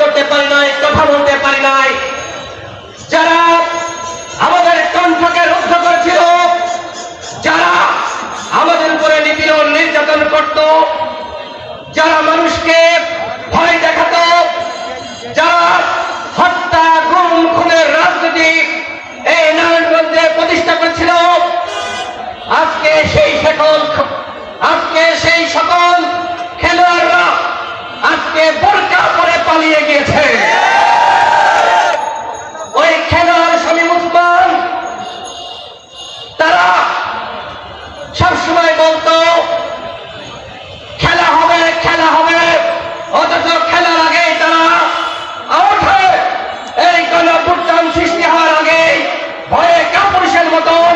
করতে পারি নাই কথা বলতে পারি নাই। যারা আমাদের কণ্ঠকে রুদ্ধ করেছিল, যারা আমাদের উপরে নিপীড়ন, নির্যাতন করত, যারা মানুষকে ভয় দেখাতো, যারা হত্যা, গুম, খুনের রাজনীতি এই নারায়ণগঞ্জে প্রতিষ্ঠা করেছিল আজকে সেই সকল আজকে সেই সকল খেলোয়াড়রা আজকে বোরকা পরে পালিয়ে গিয়েছে ওই খেলোয়াড় শামীম উসমান তারা সবসময় বলতো খেলা হবে খেলা হবে অথচ খেলার আগে তারা আউট হয়ে এই গণপুত্তান সৃষ্টি হওয়ার আগে ভয়ে কাপুরুষের মতন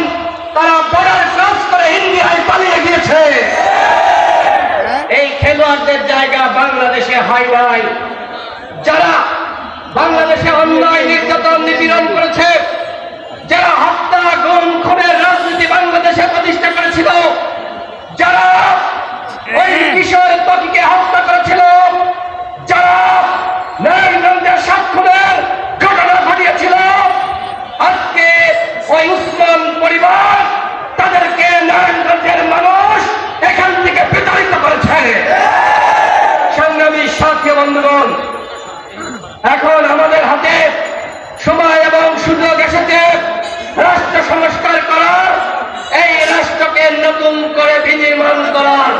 তারা বর্ডার ক্রস করে ইন্ডিয়ায় গিয়েছে এই খেলোয়াড়দের জায়গা বাংলাদেশে হয় নাই। যারা বাংলাদেশে অন্যায়, নির্যাতন, নিপীড়ন করেছে, যারা হত্যা, গুম, খুনের রাজনীতি বাংলাদেশে প্রতিষ্ঠা করেছিল, যারা ওই কিশোর তকিকে হত্যা করেছিল, যারা নারায়ণগঞ্জের সাত খুনের ঘটনা ঘটিয়েছিল, আজকে ওই উসমান পরিবার তাদেরকে বন্ধুগণ, এখন আমাদের হাতে সময় এবং সুযোগ এসেছে রাষ্ট্র সংস্কার করার। এই রাষ্ট্রকে নতুন করে বিনির্মাণ করার।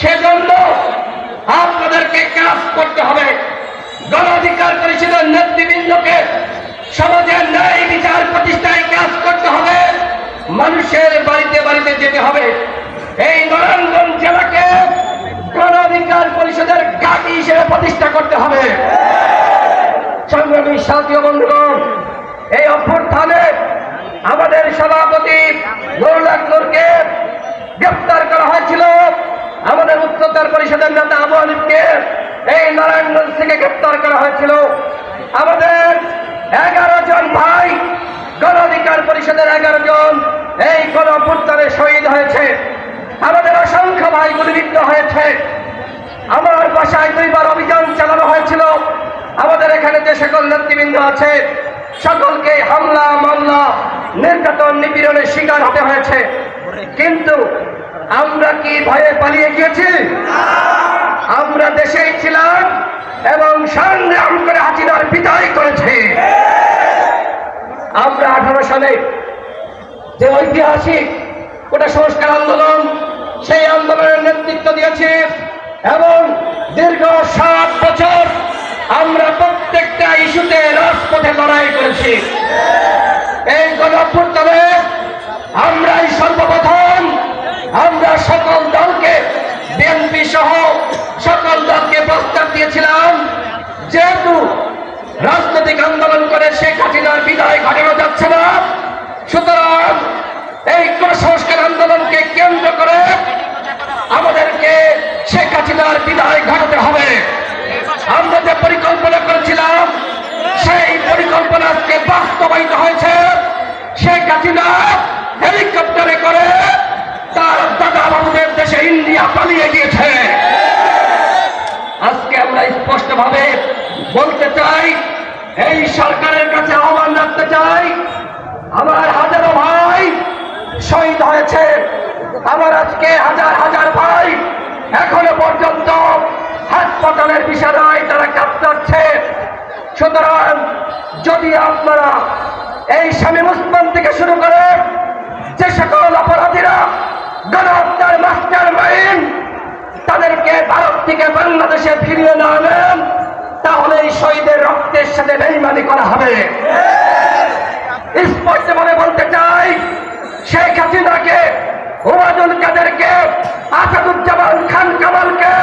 সেজন্য আপনাদেরকে কাজ করতে হবে। গণাধিকার পরিষদের নেতৃবৃন্দকে সমাজের ন্যায় বিচার প্রতিষ্ঠায় কাজ করতে হবে। মানুষের বাড়িতে বাড়িতে যেতে হবে। এই নারায়ণগঞ্জ ঘাঁটি হিসেবে প্রতিষ্ঠা করতে হবে। সংগ্রামী সাথী বন্ধুগণ, এই অভ্যুত্থানে আমাদের সভাপতি নুরুল আকবরকে গ্রেপ্তার করা হয়েছিল। আমাদের উচ্চতর পরিষদের নেতা আবু আলিফকে এই নারায়ণগঞ্জ থেকে গ্রেপ্তার করা হয়েছিল। আমাদের এগারো জন ভাই, গণ অধিকার পরিষদের এগারো জন এই গণ শহীদ হয়েছে। আমাদের অসংখ্য ভাই গুলিবিদ্ধ হয়েছে। আমার বাসায় দুইবার অভিযান চালানো হয়েছিল। আমাদের এখানে যে সকল নেতৃবৃন্দ আছে, সকলকে হামলা, মামলা, নির্যাতন, নিপীড়নের শিকার হতে হয়েছে। কিন্তু আমরা কি ভয়ে পালিয়ে গিয়েছি? আমরা দেশেই ছিলাম এবং সংগ্রাম করে হাসিনার বিদায় করেছে। আমরা আঠারো সালে যে ঐতিহাসিক, ওটা সংস্কার আন্দোলন, সেই আন্দোলনের নেতৃত্ব দিয়েছে। এবং দীর্ঘ সাত বছর আমরা প্রত্যেকটা ইস্যুতে রাজপথে লড়াই করেছি। এই গণঅভ্যুত্থানে আমরাই সর্বপ্রথম, আমরা সকল দলকে, বিএনপি সহ সকল দলকে প্রস্তাব দিয়েছিলাম, যেহেতু রাজনৈতিক আন্দোলন করে শেখ হাসিনার বিদায় ঘটানো যাচ্ছে না, সুতরাং এই কুসংস্কার আন্দোলনকে কেন্দ্র করে আমাদেরকে শেখ হাসিনার বিদায় ঘটাতে হবে। আমরা যে পরিকল্পনা করেছিলাম, সেই পরিকল্পনা আজকে বাস্তবায়িত হয়েছে। শেখ হাসিনা হেলিকপ্টারে করে তার দাদা বাবুদের দেশে ইন্ডিয়া পালিয়ে গিয়েছে। আজকে আমরা স্পষ্টভাবে বলতে চাই, এই সরকারের কাছে আহ্বান রাখতে চাই, আমার হাজারো ভাই শহীদ হয়েছে। আমার আজকে হাজার হাজার ভাই এখনও পর্যন্ত হাসপাতালের বিছানায় তারা কাঁপতাচ্ছে। সুতরাং যদি আপনারা এই স্বামী মুসলমান থেকে শুরু করে যে সকল অপরাধীরা গণহত্যার মাস্টার মাইন্ড তাদেরকে ভারত থেকে বাংলাদেশে ফিরিয়ে না আনেন তাহলে এই শহীদের রক্তের সাথে বেইমানি করা হবে। স্পষ্ট মনে বলতে চাই শেখ হাসিনাকে ওবায়দুল কাদেরকে, আসাদুজ্জামান খান কামালকে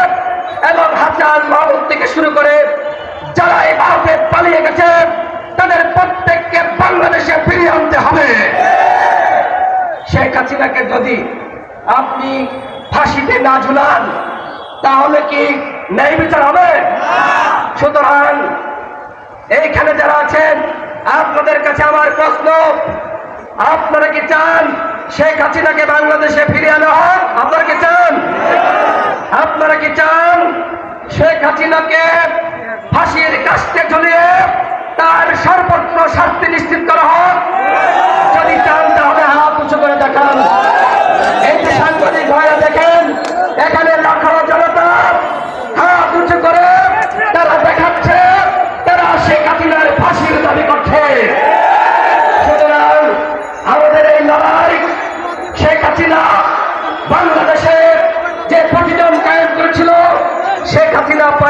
এবং হাসান মাহমুদ থেকে শুরু করে যারা এই ভারতে পালিয়ে গেছে, তাদের প্রত্যেককে বাংলাদেশে ফিরিয়ে আনতে হবে। শেখ হাসিনাকে যদি আপনি ফাঁসিতে না ঝুলান, তাহলে কি ন্যায় বিচার হবে? সুতরাং এইখানে যারা আছেন, আপনাদের কাছে আমার প্রশ্ন আপনারা কি চান শেখ হাসিনাকে বাংলাদেশে ফিরিয়ে আনা হোক? আপনারা কি চান? আপনারা কি চান শেখ হাসিনাকে ফাঁসির কাস্তে ঝুলিয়ে তার সর্বত্র শাস্তি নিশ্চিত করা হোক? যদি চান তাহলে হাত উঁচু করে দেখান। এই যে সাংবাদিক ভাইরা দেখেন, এখানে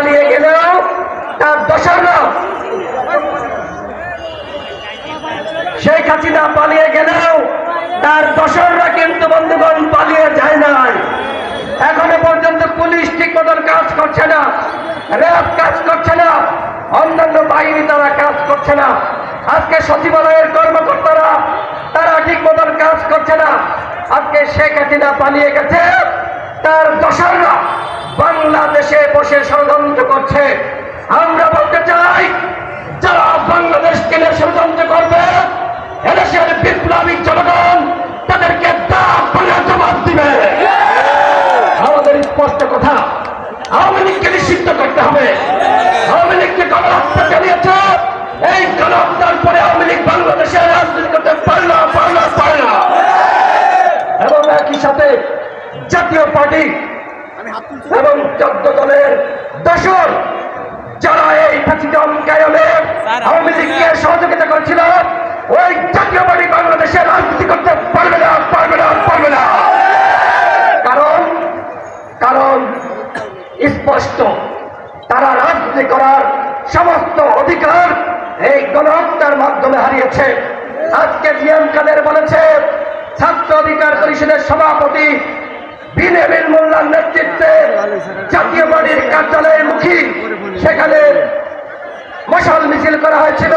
পালিয়ে গেলেও তার দশারা শেখ হাসিনা পালিয়ে গেলেও তার দশররা কিন্তু বন্ধুগণ পালিয়ে যায় নাই। এখনও পর্যন্ত পুলিশ ঠিক মতন কাজ করছে না, র্যাব কাজ করছে না, অন্যান্য বাহিনী তারা কাজ করছে না। আজকে সচিবালয়ের কর্মকর্তারা তারা ঠিক মতন কাজ করছে না। আজকে শেখ হাসিনা পালিয়ে গেছে। বাংলাদেশে বসে ষড়যন্ত্র করছে, আমরা বলতে চাই, যারা বাংলাদেশকে নিয়ে ষড়যন্ত্র করবে, এদেশের বিপ্লবী জনগণ তাদেরকে জবাব দিবে। আমাদের স্পষ্ট কথা, আওয়ামী লীগকে নিষিদ্ধ করতে হবে। আওয়ামী লীগকে গণহত্যা চালিয়েছে এই গণহত্যার পরে আওয়ামী লীগ বাংলাদেশে রাজনীতি করতে পারে না পারে না পারে না। এবং একই সাথে জাতীয় পার্টি এবং চোদ্দ দলের দশর যারা এই ফাঁসিদম কায়মে আওয়ামী লীগকে সহযোগিতা করেছিল ওই জাতীয় পার্টি বাংলাদেশে রাজনীতি করতে পারবে না পারবে না পারবে না। কারণ কারণ স্পষ্ট তারা রাজনীতি করার সমস্ত অধিকার এই গণহত্যার মাধ্যমে হারিয়েছে। আজকে জিয়াম কাদের বলেছে ছাত্র অধিকার পরিষদের সভাপতি বিনেবিন মোল্লার নেতৃত্বে জাতীয় পার্টির কার্যালয়ের মুখী সেখানে মশাল মিছিল করা হয়েছিল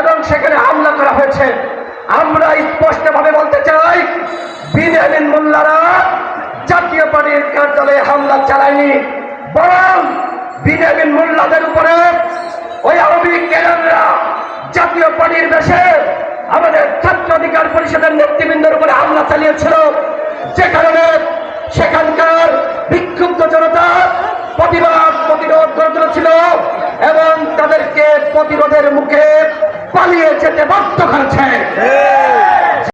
এবং সেখানে হামলা করা হয়েছে। আমরা স্পষ্টভাবে বলতে চাই বিনিয়ামিন মোল্লারা জাতীয় পার্টির কার্যালয়ে হামলা চালায়নি, বরং বিনিয়ামিন মোল্লাদের উপরে ওই লীগ ক্যাডাররা জাতীয় পার্টির দেশে আমাদের ছাত্র অধিকার পরিষদের নেতৃবৃন্দের উপরে হামলা চালিয়েছিল। যে কারণে সেখানকার বিক্ষুব্ধ জনতা প্রতিবাদ, প্রতিরোধ করে ছিল এবং তাদেরকে প্রতিরোধের মুখে পালিয়ে যেতে বাধ্য করেছে।